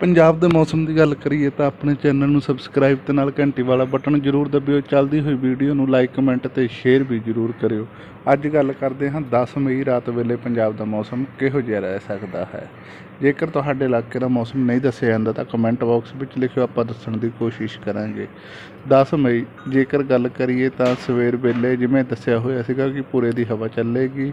ਪੰਜਾਬ ਦੇ ਮੌਸਮ ਦੀ ਗੱਲ ਕਰੀਏ ਤਾਂ ਆਪਣੇ ਚੈਨਲ ਨੂੰ ਸਬਸਕ੍ਰਾਈਬ ਤੇ ਨਾਲ ਘੰਟੀ ਵਾਲਾ ਬਟਨ ਜ਼ਰੂਰ ਦਬਿਓ। ਚੱਲਦੀ ਹੋਈ ਵੀਡੀਓ ਨੂੰ ਲਾਈਕ ਕਮੈਂਟ ਤੇ ਸ਼ੇਅਰ ਵੀ ਜ਼ਰੂਰ ਕਰਿਓ। ਅੱਜ ਗੱਲ ਕਰਦੇ ਹਾਂ 10 ਮਈ ਰਾਤ ਵੇਲੇ ਪੰਜਾਬ ਦਾ ਮੌਸਮ ਕਿਹੋ ਜਿਹਾ ਰਹਿ ਸਕਦਾ ਹੈ। ਜੇਕਰ ਤੁਹਾਡੇ ਇਲਾਕੇ ਦਾ ਮੌਸਮ ਨਹੀਂ ਦੱਸਿਆ ਜਾਂਦਾ ਤਾਂ ਕਮੈਂਟ ਬਾਕਸ ਵਿੱਚ ਲਿਖਿਓ, ਆਪਾਂ ਦੱਸਣ ਦੀ ਕੋਸ਼ਿਸ਼ ਕਰਾਂਗੇ। 10 ਮਈ, ਜੇਕਰ ਗੱਲ ਕਰੀਏ ਤਾਂ ਸਵੇਰ ਵੇਲੇ ਜਿਵੇਂ ਦੱਸਿਆ ਹੋਇਆ ਸੀਗਾ ਕਿ ਪੂਰੇ ਦੀ ਹਵਾ ਚੱਲੇਗੀ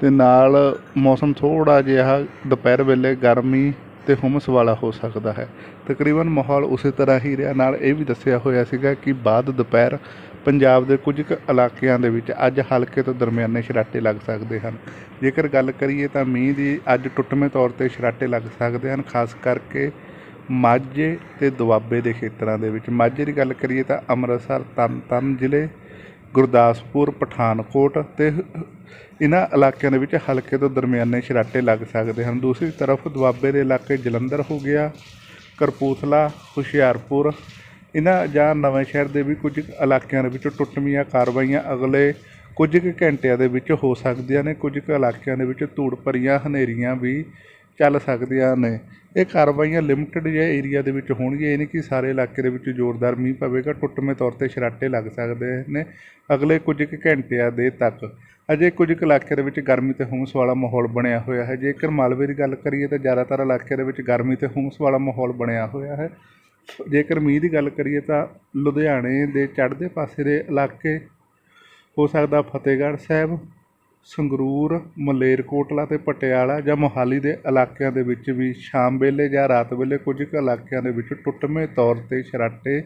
ਤੇ ਨਾਲ ਮੌਸਮ ਥੋੜਾ ਜਿਹਾ ਦੁਪਹਿਰ ਵੇਲੇ ਗਰਮੀ ਤੇ ਹੁਮਸ ਵਾਲਾ ਹੋ ਸਕਦਾ ਹੈ। ਤਕਰੀਬਨ ਮਾਹੌਲ ਉਸੇ ਤਰ੍ਹਾਂ ਹੀ ਰਿਹਾ। ਨਾਲ ਇਹ ਵੀ ਦੱਸਿਆ ਹੋਇਆ ਸੀਗਾ ਕਿ ਬਾਅਦ ਦੁਪਹਿਰ ਪੰਜਾਬ ਦੇ ਕੁਝ ਕੁ ਇਲਾਕਿਆਂ ਦੇ ਵਿੱਚ ਅੱਜ ਹਲਕੇ ਤੋਂ ਦਰਮਿਆਨੇ ਛਰਾਟੇ ਲੱਗ ਸਕਦੇ ਹਨ। ਜੇਕਰ ਗੱਲ ਕਰੀਏ ਤਾਂ ਮੀਂਹ ਦੀ ਅੱਜ ਟੁੱਟਵੇਂ ਤੌਰ ਤੇ ਛਰਾਟੇ ਲੱਗ ਸਕਦੇ ਹਨ, ਖਾਸ ਕਰਕੇ ਮਾਝੇ ਤੇ ਦੁਆਬੇ ਦੇ ਖੇਤਰਾਂ ਦੇ ਵਿੱਚ। ਮਾਝੇ ਦੀ ਗੱਲ ਕਰੀਏ ਤਾਂ ਅੰਮ੍ਰਿਤਸਰ ਤਰਨਤਾਰਨ ਜ਼ਿਲ੍ਹੇ, ਗੁਰਦਾਸਪੁਰ, ਪਠਾਨਕੋਟ ਤੇ ਇਹਨਾਂ ਇਲਾਕਿਆਂ ਦੇ ਵਿੱਚ ਹਲਕੇ ਤੋਂ ਦਰਮਿਆਨੇ ਛਰਾਟੇ ਲੱਗ ਸਕਦੇ ਹਨ। ਦੂਸਰੀ ਤਰਫ ਦੁਆਬੇ ਦੇ ਇਲਾਕੇ ਜਲੰਧਰ ਹੋ ਗਿਆ, ਕਰਪੂਥਲਾ, ਹੁਸ਼ਿਆਰਪੁਰ। ਇਹਨਾਂ ਜਾਂ ਨਵੇਂ ਸ਼ਹਿਰ ਦੇ ਵੀ ਕੁਝ ਕੁ ਇਲਾਕਿਆਂ ਦੇ ਵਿੱਚ ਟੁੱਟਵੀਆਂ ਕਾਰਵਾਈਆਂ ਅਗਲੇ ਕੁਝ ਕੁ ਘੰਟਿਆਂ ਦੇ ਵਿੱਚ ਹੋ ਸਕਦੀਆਂ ਨੇ। ਕੁਝ ਕੁ ਇਲਾਕਿਆਂ ਦੇ ਵਿੱਚ ਧੂੜ ਭਰੀਆਂ ਹਨੇਰੀਆਂ ਵੀ ਚੱਲ ਸਕਦੀਆਂ ਨੇ। ਇਹ ਕਾਰਵਾਈਆਂ ਲਿਮਟਿਡ ਜਿਹੇ ਏਰੀਆ ਦੇ ਵਿੱਚ ਹੋਣਗੀਆਂ। ਇਹ ਨਹੀਂ ਕਿ ਸਾਰੇ ਇਲਾਕੇ ਦੇ ਵਿੱਚ ਜ਼ੋਰਦਾਰ ਮੀਂਹ ਪਵੇਗਾ, ਟੁੱਟਵੇਂ ਤੌਰ ਤੇ ਛਰਾਟੇ ਲੱਗ ਸਕਦੇ ਨੇ ਅਗਲੇ ਕੁਝ ਕੁ ਘੰਟਿਆਂ ਦੇ ਤੱਕ। ਅਜੇ ਕੁਝ ਕੁ ਇਲਾਕੇ ਦੇ ਵਿੱਚ ਗਰਮੀ ਤੇ ਹੁਮਸ ਵਾਲਾ ਮਾਹੌਲ ਬਣਿਆ ਹੋਇਆ ਹੈ। ਜੇਕਰ ਮਾਲਵੇ ਦੀ ਗੱਲ ਕਰੀਏ ਤਾਂ ਜ਼ਿਆਦਾਤਰ ਇਲਾਕੇ ਦੇ ਵਿੱਚ ਗਰਮੀ ਤੇ ਹੁਮਸ ਵਾਲਾ ਮਾਹੌਲ ਬਣਿਆ ਹੋਇਆ ਹੈ। ਜੇਕਰ ਮੀਂਹ ਦੀ ਗੱਲ ਕਰੀਏ ਤਾਂ ਲੁਧਿਆਣੇ ਦੇ ਚੜ੍ਹਦੇ ਪਾਸੇ ਦੇ ਇਲਾਕੇ ਹੋ ਸਕਦਾ ਫਤਿਹਗੜ੍ਹ ਸਾਹਿਬ, ਸੰਗਰੂਰ ਮਲੇਰਕੋਟਲਾ ਤੇ ਪਟਿਆਲਾ ਜਾਂ ਮੋਹਾਲੀ ਦੇ ਇਲਾਕਿਆਂ ਦੇ ਵਿੱਚ ਵੀ ਸ਼ਾਮ ਵੇਲੇ ਜਾਂ ਰਾਤ ਵੇਲੇ ਕੁਝ ਕੁ ਇਲਾਕਿਆਂ ਦੇ ਵਿੱਚ ਟੁੱਟਵੇਂ ਤੌਰ ਤੇ ਸ਼ਰਾਟੇ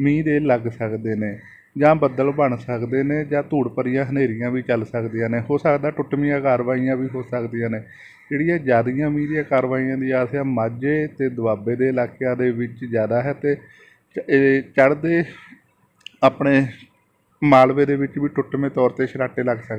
ਮੀਂਹ ਦੇ ਲੱਗ ਸਕਦੇ ਨੇ। ਜਾਂ ਬੱਦਲ ਬਣ ਸਕਦੇ ਨੇ ਜਾਂ ਧੂੜ ਭਰੀਆਂ ਹਨੇਰੀਆਂ ਵੀ ਚੱਲ ਸਕਦੀਆਂ ਨੇ, ਹੋ ਸਕਦਾ ਟੁੱਟਵੀਆਂ ਕਾਰਵਾਈਆਂ ਵੀ ਹੋ ਸਕਦੀਆਂ ਨੇ। ਜਿਹੜੀਆਂ ਜ਼ਿਆਦੀਆਂ ਮੀਂਹ ਦੀਆਂ ਕਾਰਵਾਈਆਂ ਦੀ ਆਸ ਹੈ ਮਾਝੇ ਤੇ ਦੁਆਬੇ ਦੇ ਇਲਾਕਿਆਂ ਦੇ ਵਿੱਚ ਜ਼ਿਆਦਾ ਹੈ ਤੇ ਇਹ ਚੜ੍ਹਦੇ ਆਪਣੇ ਮਾਲਵੇ ਦੇ ਵਿੱਚ ਵੀ ਟੁੱਟਵੇਂ ਤੌਰ ਤੇ ਛਰਾਟੇ ਲੱਗ ਸਕਦੇ